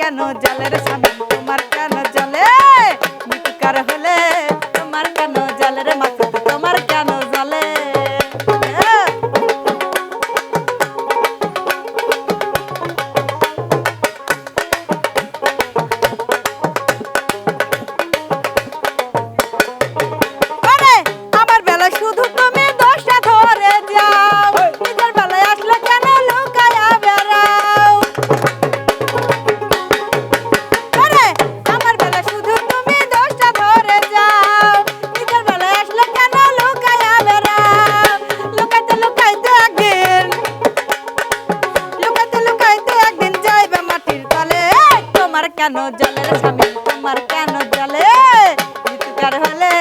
কেন জলের সামনে তোমার কেন জলে স্বামী? তোমার কেন জলে হলে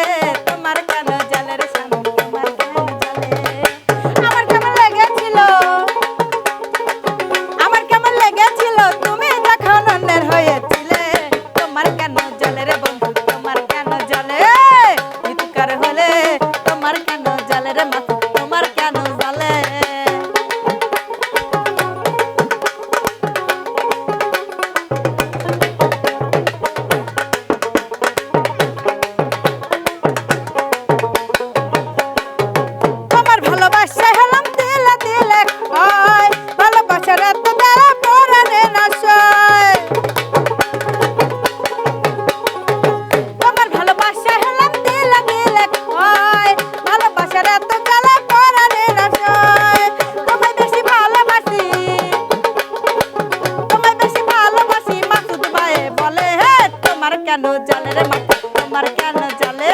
তোমার কেন জলে স্বামী? তোমার কেন জলে আমার কেমন লেগেছিল? আমার কেমন লেগেছিল? তুমি যখন অন্যের হয়েছিলে, তোমার কেন জলে রে বন্ধু? তোমার কেন জলে হলে তোমার কেন জলে রে মাথা কেন জালে রে মাটি? তোমার কেন জালে?